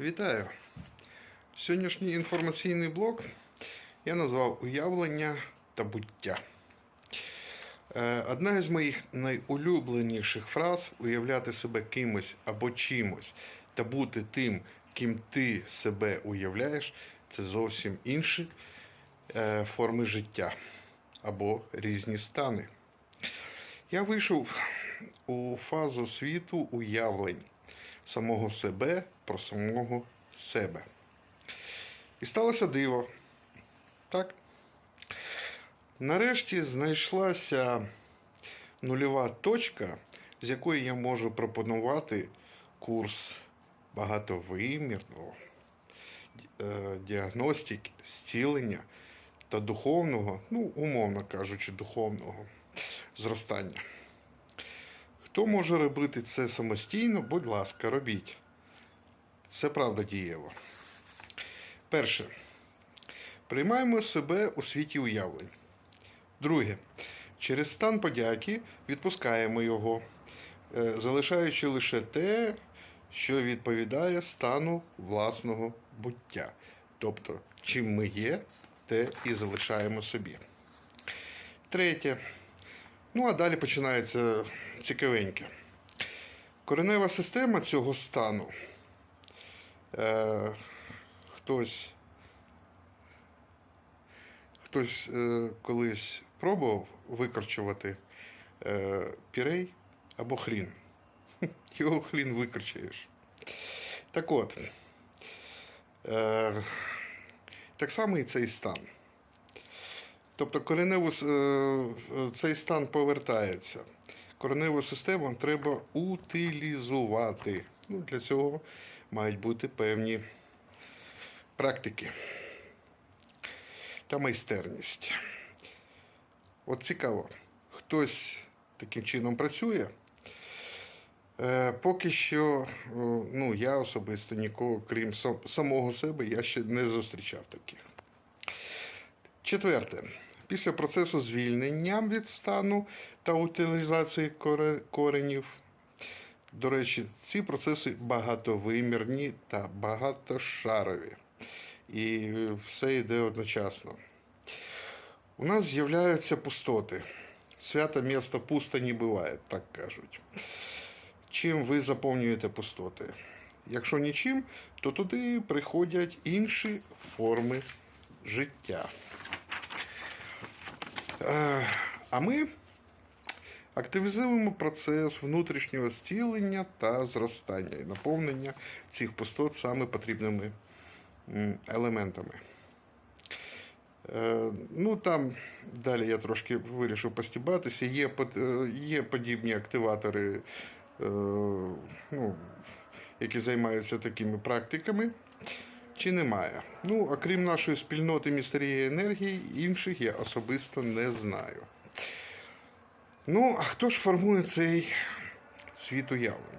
Вітаю! Сьогоднішній інформаційний блок я назвав Уявлення та буття. Е, Одна із моїх найулюбленіших фраз уявляти себе кимось або чимось та бути тим, ким ти себе уявляєш, це зовсім інші е, форми життя або різні стани. Я вийшов у фазу світу уявлень самого себе про самого себе. І сталося диво. Так. Нарешті знайшлася нульова точка, з якої я можу пропонувати курс багатовимірного е, діагностики, зцілення та духовного, ну, умовно кажучи, духовного зростання. Хто може робити це самостійно, будь ласка, робіть. Це правда дієво. Перше. Приймаємо себе у світі уявлень. Друге. Через стан подяки відпускаємо його, е, залишаючи лише те, що відповідає стану власного буття. Тобто, чим ми є, те і залишаємо собі. Третє. Ну, а далі починається цікавеньке. Коренева система цього стану. Е, хтось хтось е, колись пробував викорчувати е, пірей або хрін. Його хрін викорчуєш. Так от. Е, так само і цей стан. Тобто кореневу, е, цей стан повертається. Кореневу систему треба утилізувати. Ну, для цього мають бути певні практики та майстерність. От цікаво, хтось таким чином працює. Е, Поки що, ну, я особисто нікого, крім самого себе, я ще не зустрічав таких. Четверте. Після процесу звільнення від стану та утилізації коренів. До речі, ці процеси багатовимірні та багатошарові. І все йде одночасно. У нас з'являються пустоти. Свято місто пусто не буває, так кажуть. Чим ви заповнюєте пустоти? Якщо нічим, то туди приходять інші форми життя. Е, А ми активізуємо процес внутрішнього зцілення та зростання і наповнення цих пустот саме потрібними елементами. Е, Ну, там далі я трошки вирішив постібатися. Є, е, є подібні активатори, е, ну, які займаються такими практиками. Чи немає? Ну, окрім нашої спільноти містерії енергії, інших я особисто не знаю. Ну, а хто ж формує цей світ уявлень?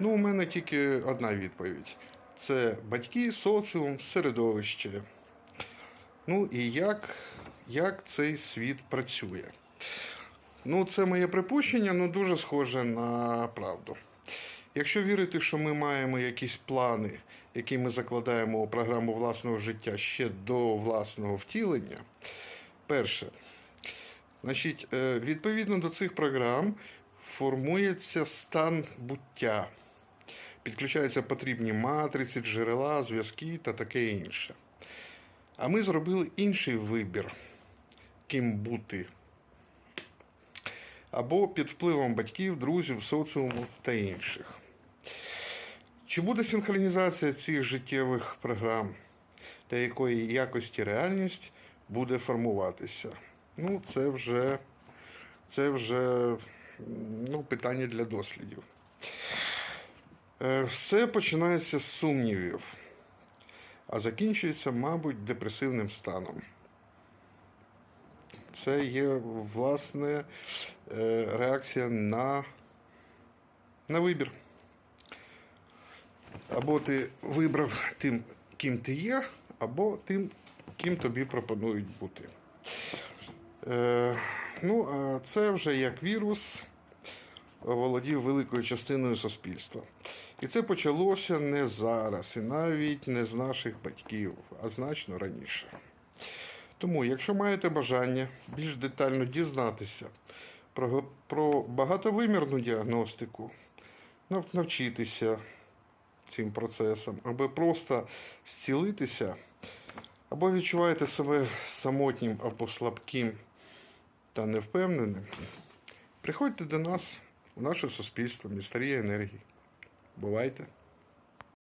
Ну, у мене тільки одна відповідь: це батьки, соціум, середовище. Ну і як, як цей світ працює? Ну, це моє припущення, ну дуже схоже на правду. Якщо вірити, що ми маємо якісь плани, які ми закладаємо у програму власного життя ще до власного втілення, перше, значить, е, відповідно до цих програм формується стан буття, підключаються потрібні матриці, джерела, зв'язки та таке інше. А ми зробили інший вибір, ким бути. Або під впливом батьків, друзів, соціуму та інших. Чи буде синхронізація цих життєвих програм та якої якості реальність буде формуватися? Ну, це вже, це вже ну, питання для дослідів. Е, Все починається з сумнівів, а закінчується, мабуть, депресивним станом. Це є власне е, реакція на, на вибір. Або ти вибрав тим, ким ти є, або тим, ким тобі пропонують бути. Е, ну, а це вже як вірус володів великою частиною суспільства. І це почалося не зараз, і навіть не з наших батьків, а значно раніше. Тому, якщо маєте бажання більш детально дізнатися про, про багатовимірну діагностику, нав- навчитися цим процесам, або просто зцілитися, або відчуваєте себе самотнім або слабким та невпевненим, приходьте до нас у наше суспільство Містерія енергії. Бувайте!